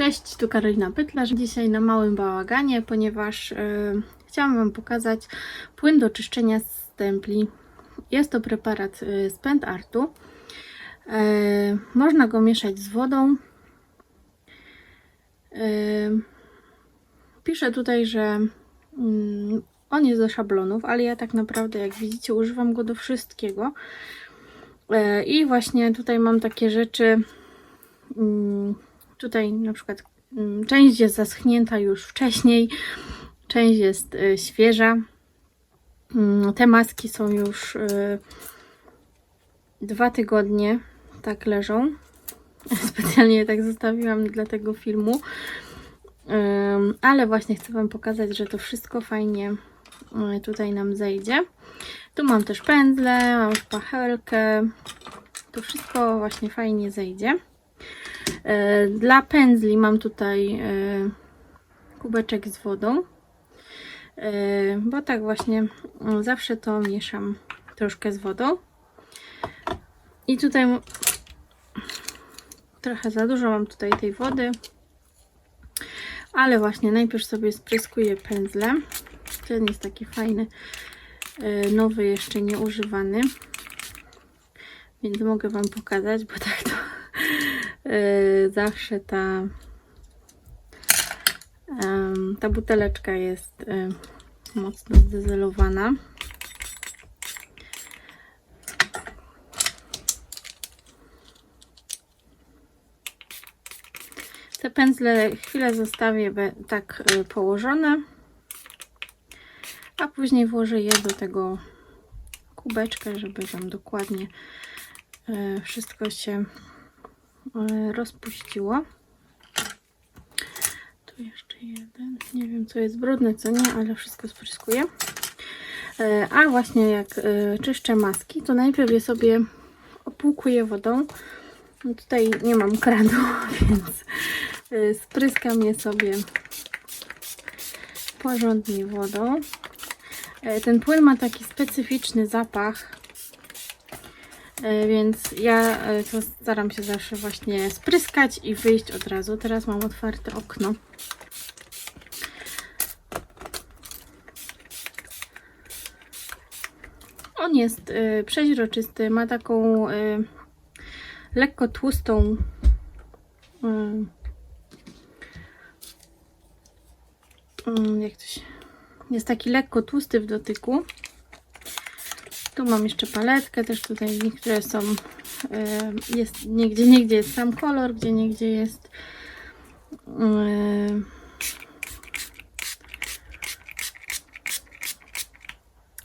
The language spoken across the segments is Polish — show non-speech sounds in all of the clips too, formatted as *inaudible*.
Cześć, tu Karolina Pytlarz. Dzisiaj na małym bałaganie, ponieważ e, chciałam Wam pokazać płyn do czyszczenia stempli. Jest to preparat e, z Pent Artu. E, można go mieszać z wodą. E, piszę tutaj, że mm, on jest do szablonów, ale ja tak naprawdę, jak widzicie, używam go do wszystkiego. E, I właśnie tutaj mam takie rzeczy. mm, Tutaj na przykład mm, część jest zaschnięta już wcześniej, część jest y, świeża. Mm, Te maski są już y, dwa tygodnie, tak leżą. *laughs* Specjalnie je tak zostawiłam dla tego filmu. Ale właśnie chcę Wam pokazać, że to wszystko fajnie y, tutaj nam zejdzie. Tu mam też pędzle, mam szpachelkę. To wszystko właśnie fajnie zejdzie. E, Dla pędzli mam tutaj e, kubeczek z wodą, E, bo tak właśnie mm, zawsze to mieszam troszkę z wodą. I tutaj trochę za dużo mam tutaj tej wody, ale właśnie najpierw sobie spryskuję pędzlem. Ten jest taki fajny, nowy, jeszcze nieużywany. Więc mogę Wam pokazać, bo tak zawsze ta ta buteleczka jest y, mocno zdezelowana. Te pędzle chwilę zostawię tak y, położone, a później włożę je do tego kubeczka, żeby tam dokładnie y, wszystko się rozpuściło. Tu jeszcze jeden. Nie wiem, co jest brudne, co nie, ale wszystko spryskuję. E, A właśnie jak e, czyszczę maski, to najpierw je sobie opłukuję wodą. No tutaj nie mam kranu, *laughs* więc e, spryskam je sobie porządnie wodą. E, Ten płyn ma taki specyficzny zapach, E, Więc ja e, staram się zawsze właśnie spryskać i wyjść od razu. Teraz mam otwarte okno. On jest e, przeźroczysty, ma taką e, lekko tłustą e, mm, jak to się jest taki lekko tłusty w dotyku. Tu mam jeszcze paletkę, też tutaj niektóre są, e, jest niegdzie, niegdzie jest sam kolor, gdzie niegdzie jest e,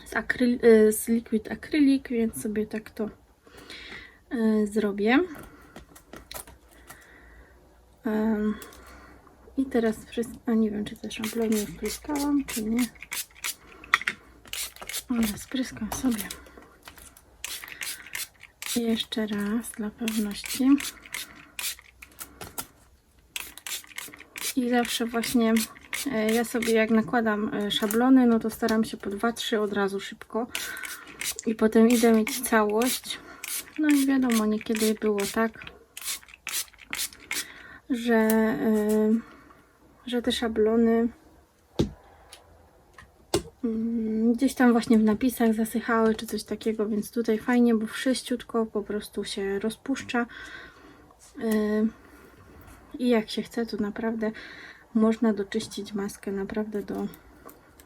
z, akryl, e, z liquid acrylic, więc sobie tak to zrobię. I teraz wszystko, nie wiem czy te szablony już czy nie. Ale spryskam sobie. Jeszcze raz dla pewności. I zawsze właśnie e, ja sobie jak nakładam e, szablony, no to staram się po 2-3 od razu szybko. I potem idę mieć całość. No i wiadomo, niekiedy było tak, że, e, że te szablony gdzieś tam właśnie w napisach zasychały czy coś takiego, więc tutaj fajnie, bo wszyściutko po prostu się rozpuszcza. Yy, I jak się chce, to naprawdę można doczyścić maskę naprawdę do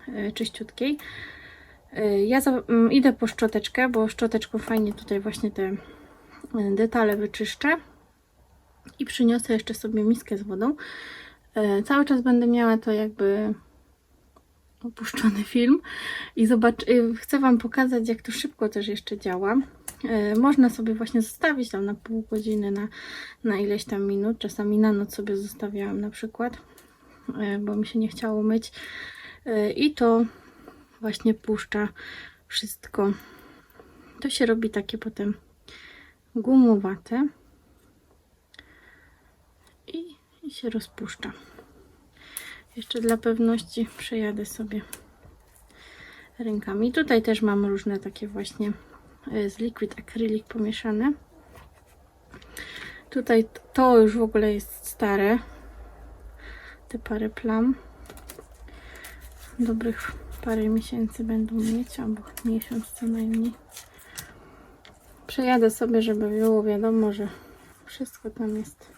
yy, czyściutkiej. Yy, Ja mm, idę po szczoteczkę, bo szczoteczką fajnie tutaj właśnie te detale wyczyszczę. I przyniosę jeszcze sobie miskę z wodą. Cały czas będę miała to jakby opuszczony film i zobacz, y, chcę Wam pokazać, jak to szybko też jeszcze działa. Y, Można sobie właśnie zostawić tam na pół godziny, na, na ileś tam minut. Czasami na noc sobie zostawiałam na przykład, y, bo mi się nie chciało myć. I to właśnie puszcza wszystko. To się robi takie potem gumowate i, i się rozpuszcza. Jeszcze dla pewności przejadę sobie rękami. Tutaj też mam różne takie właśnie e, z liquid acrylic pomieszane. Tutaj to już w ogóle jest stare. te parę plam. Dobrych parę miesięcy będą mieć, albo miesiąc co najmniej. Przejadę sobie, żeby było wiadomo, że wszystko tam jest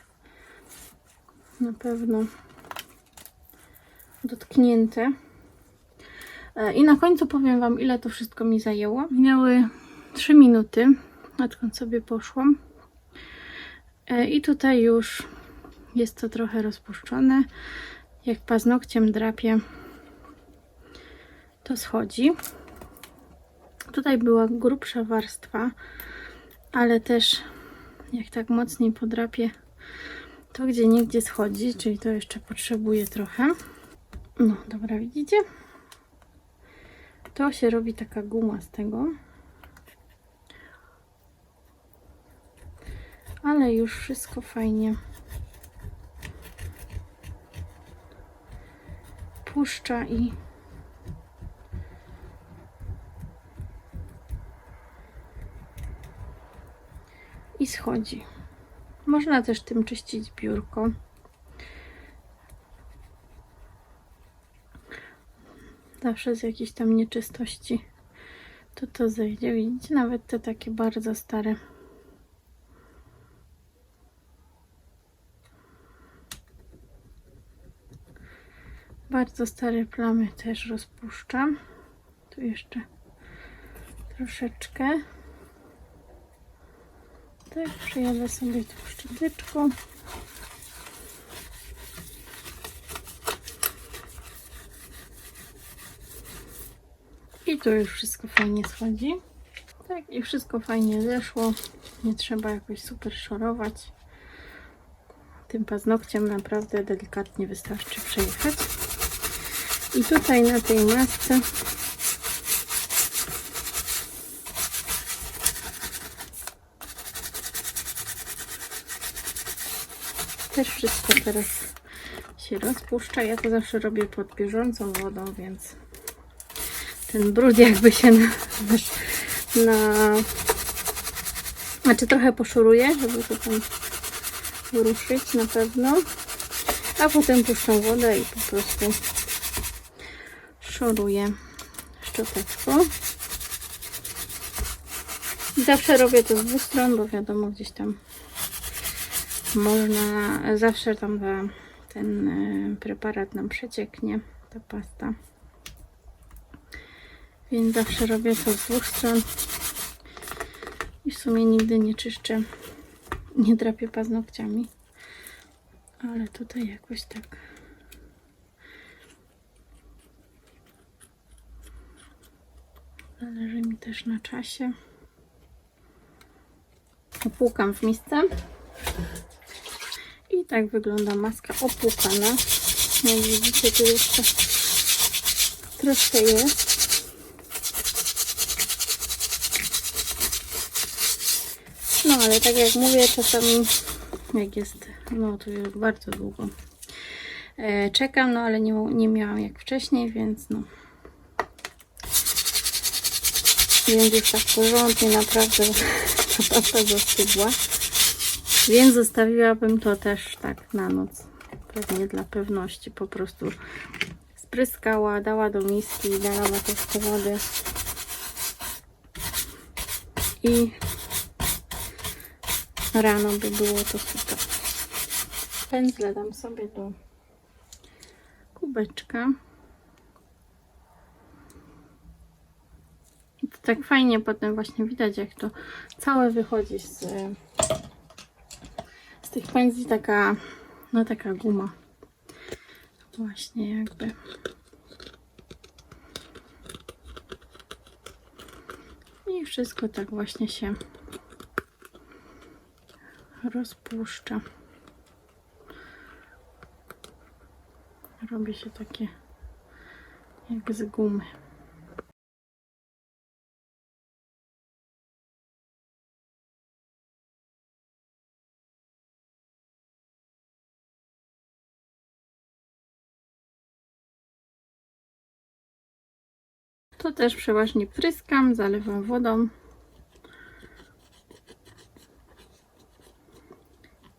na pewno dotknięte. I na końcu powiem Wam, ile to wszystko mi zajęło. Minęły 3 minuty, odkąd sobie poszłam. E, I tutaj już jest to trochę rozpuszczone. Jak paznokciem drapię, to schodzi. Tutaj była grubsza warstwa, ale też jak tak mocniej podrapię, to gdzie niegdzie schodzi, czyli to jeszcze potrzebuje trochę. No, dobra, widzicie? To się robi taka guma z tego. Ale już wszystko fajnie puszcza i i schodzi. Można też tym czyścić biurko. Zawsze z jakiejś tam nieczystości to to zejdzie. Widzicie, nawet te takie bardzo stare. Bardzo stare plamy też rozpuszczam. Tu jeszcze troszeczkę. Tak, przejadę sobie tą szczoteczką. I tu już wszystko fajnie schodzi. Tak, i wszystko fajnie zeszło. Nie trzeba jakoś super szorować. Tym paznokciem naprawdę delikatnie wystarczy przejechać. I tutaj na tej masce też wszystko teraz się rozpuszcza. Ja to zawsze robię pod bieżącą wodą, więc ten brud jakby się na, na znaczy trochę poszuruję, żeby to tam ruszyć na pewno. A potem puszczam wodę i po prostu szoruję szczoteczką. Zawsze robię to z dwóch stron, bo wiadomo gdzieś tam można, zawsze tam ta, ten e, preparat nam przecieknie, ta pasta. Więc zawsze robię to z dwóch stron. I w sumie nigdy nie czyszczę, nie drapię paznokciami. Ale tutaj jakoś tak. Zależy mi też na czasie. Opłukam w misce. I tak wygląda maska opłukana. Jak widzicie, tu jeszcze troszkę jest. No ale tak jak mówię, czasami jak jest, no to już bardzo długo e, czekam, no ale nie, nie miałam jak wcześniej, więc no więc jest tak porządnie, naprawdę *laughs* ta pasta zastygła. Więc zostawiłabym to też tak na noc. Pewnie dla pewności po prostu spryskała, dała do miski, dała troszkę wody i rano by było to super. Pędzle dam sobie do kubeczka. I to tak fajnie potem właśnie widać, jak to całe wychodzi z, z tych pędzli, taka, no taka guma. Właśnie jakby. I wszystko tak właśnie się rozpuszcza. Robi się takie jak z gumy. To też przeważnie pryskam, zalewam wodą.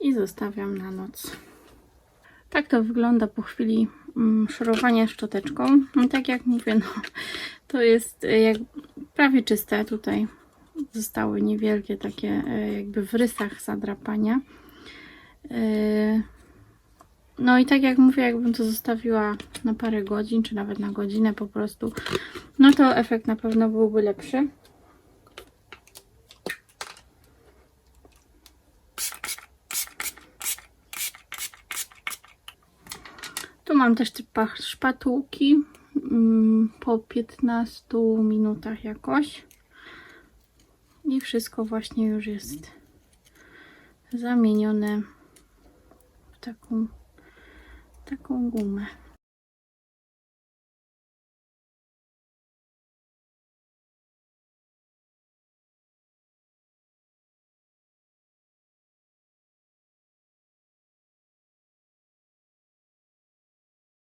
I zostawiam na noc. Tak to wygląda po chwili mm, szorowania szczoteczką. No, tak jak mówię, no, to jest e, jak prawie czyste tutaj. Zostały niewielkie takie e, jakby w rysach zadrapania. E, No i tak jak mówię, jakbym to zostawiła na parę godzin, czy nawet na godzinę po prostu, no to efekt na pewno byłby lepszy. Tu mam też typa szpatułki mm, po 15 minutach jakoś. I wszystko właśnie już jest zamienione w taką, taką gumę.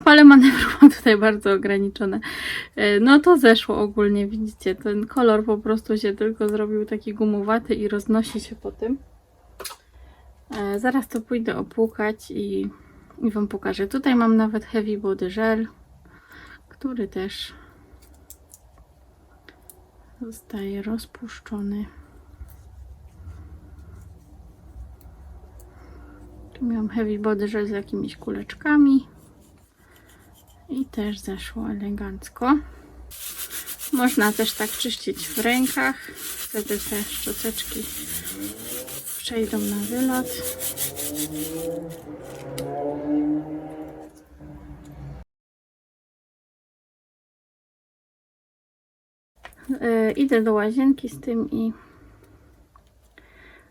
Pole manewru mam tutaj bardzo ograniczone. E, No to zeszło ogólnie, widzicie, ten kolor po prostu się tylko zrobił taki gumowaty i roznosi się po tym. E, Zaraz to pójdę opłukać i, i Wam pokażę. Tutaj mam nawet Heavy Body Gel, który też zostaje rozpuszczony. Tu miałam Heavy Body Gel z jakimiś kuleczkami. I też zeszło elegancko. Można też tak czyścić w rękach. Wtedy te szczoteczki przejdą na wylot. E, idę do łazienki z tym i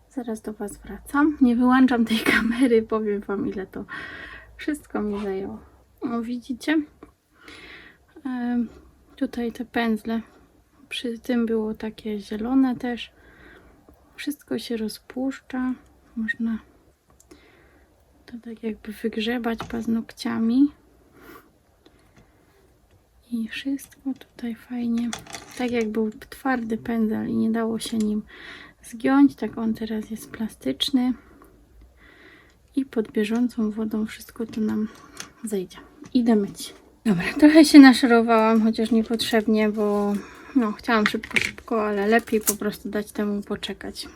zaraz do Was wracam. Nie wyłączam tej kamery, powiem Wam ile to wszystko mi zajęło. O, widzicie? Tutaj te pędzle. Przy tym było takie zielone też. Wszystko się rozpuszcza. Można to tak jakby wygrzebać paznokciami. I wszystko tutaj fajnie. Tak jak był twardy pędzel i nie dało się nim zgiąć, tak on teraz jest plastyczny. I pod bieżącą wodą wszystko to nam zejdzie. Idę myć. Dobra, trochę się naszorowałam, chociaż niepotrzebnie, bo no, chciałam szybko, szybko, ale lepiej po prostu dać temu poczekać.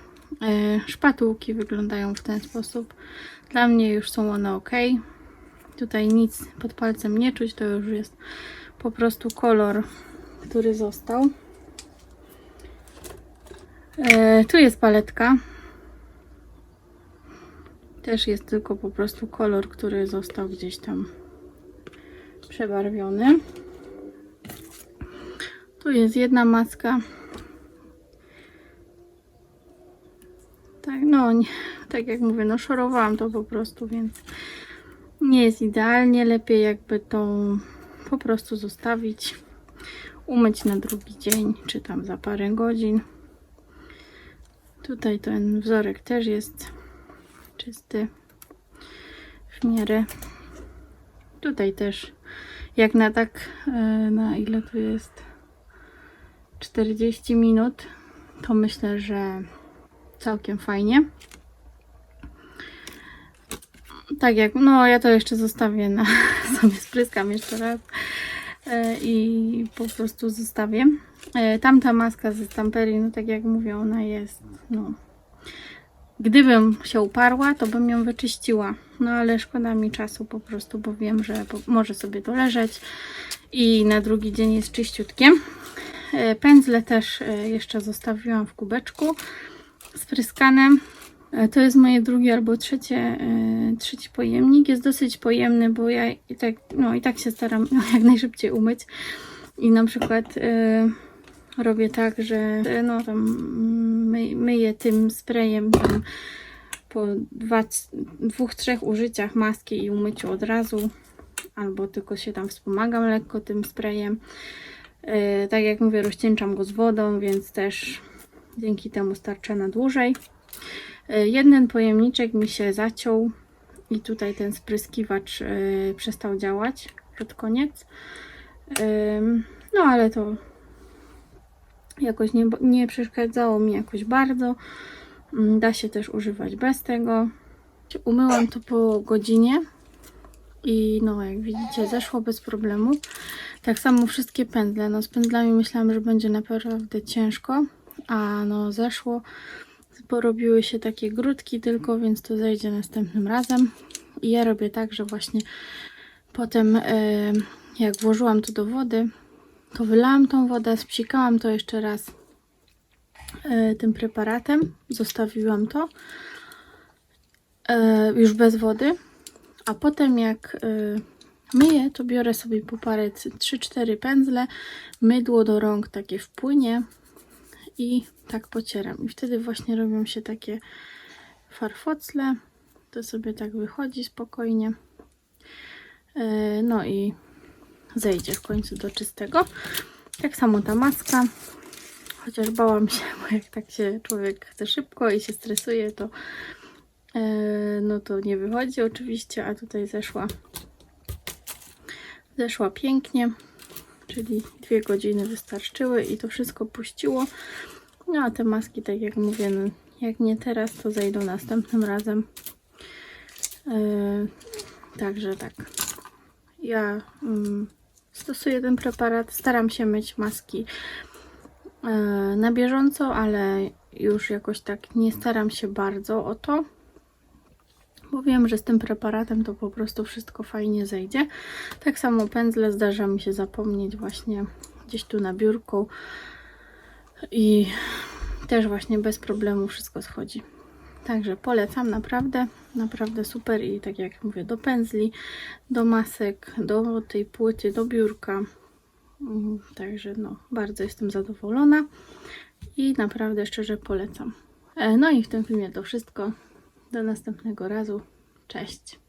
E, szpatułki wyglądają w ten sposób. Dla mnie już są one ok. Tutaj nic pod palcem nie czuć, to już jest po prostu kolor, który został. E, tu jest paletka. Też jest tylko po prostu kolor, który został gdzieś tam przebarwiony. Tu jest jedna maska. Tak, no, nie, tak jak mówię, no szorowałam to po prostu, więc nie jest idealnie. Lepiej jakby tą po prostu zostawić, umyć na drugi dzień, czy tam za parę godzin. Tutaj ten wzorek też jest czysty w miarę. Tutaj też jak na tak, e, na ile tu jest 40 minut, to myślę, że całkiem fajnie. Tak jak, no ja to jeszcze zostawię na *laughs* sobie spryskam jeszcze raz e, i po prostu zostawię. E, Tamta maska ze stamperii, no tak jak mówię, ona jest, no Gdybym się uparła, to bym ją wyczyściła. No ale szkoda mi czasu po prostu, bo wiem, że może sobie to leżeć i na drugi dzień jest czyściutkie. E, Pędzle też e, jeszcze zostawiłam w kubeczku spryskane. E, To jest moje drugie albo trzecie, trzeci pojemnik. Jest dosyć pojemny, bo ja i tak, no, i tak się staram jak najszybciej umyć. I na przykład robię tak, że e, no, tam my, myję tym sprayem tam po dwa, dwóch, trzech użyciach maski i umyciu od razu. Albo tylko się tam wspomagam lekko tym sprayem. E, tak jak mówię, rozcieńczam go z wodą, więc też dzięki temu starcza na dłużej. E, Jeden pojemniczek mi się zaciął i tutaj ten spryskiwacz e, przestał działać pod koniec. Ym, No ale to jakoś nie, nie przeszkadzało mi jakoś bardzo. Mm, Da się też używać bez tego. Umyłam to po godzinie. I no, jak widzicie, zeszło bez problemu. Tak samo wszystkie pędzle. No, z pędzlami myślałam, że będzie naprawdę ciężko, a no, zeszło. Porobiły się takie grudki tylko, więc to zejdzie następnym razem. I ja robię tak, że właśnie potem, e, jak włożyłam to do wody, to wylałam tą wodę, spsikałam to jeszcze raz e, tym preparatem, zostawiłam to e, już bez wody, a potem jak e, myję, to biorę sobie po parę, 3-4 pędzle, mydło do rąk takie wpłynie i tak pocieram. I wtedy właśnie robią się takie farfocle. To sobie tak wychodzi spokojnie. No i zejdzie w końcu do czystego. Tak samo ta maska. Chociaż bałam się, bo jak tak się człowiek chce szybko i się stresuje, to e, no to nie wychodzi oczywiście, a tutaj zeszła zeszła pięknie, czyli dwie godziny wystarczyły i to wszystko puściło. No a te maski, tak jak mówię, no, jak nie teraz, to zejdą następnym razem. Yy, także tak. Ja mm, stosuję ten preparat, staram się myć maski yy, na bieżąco, ale już jakoś tak nie staram się bardzo o to. Bo wiem, że z tym preparatem to po prostu wszystko fajnie zejdzie. Tak samo pędzle zdarza mi się zapomnieć właśnie gdzieś tu na biurku. I też właśnie bez problemu wszystko schodzi. Także polecam naprawdę, naprawdę super i tak jak mówię, do pędzli, do masek, do tej płyty, do biurka. Mm, Także no, bardzo jestem zadowolona i naprawdę szczerze polecam. E, No i w tym filmie to wszystko. Do następnego razu. Cześć.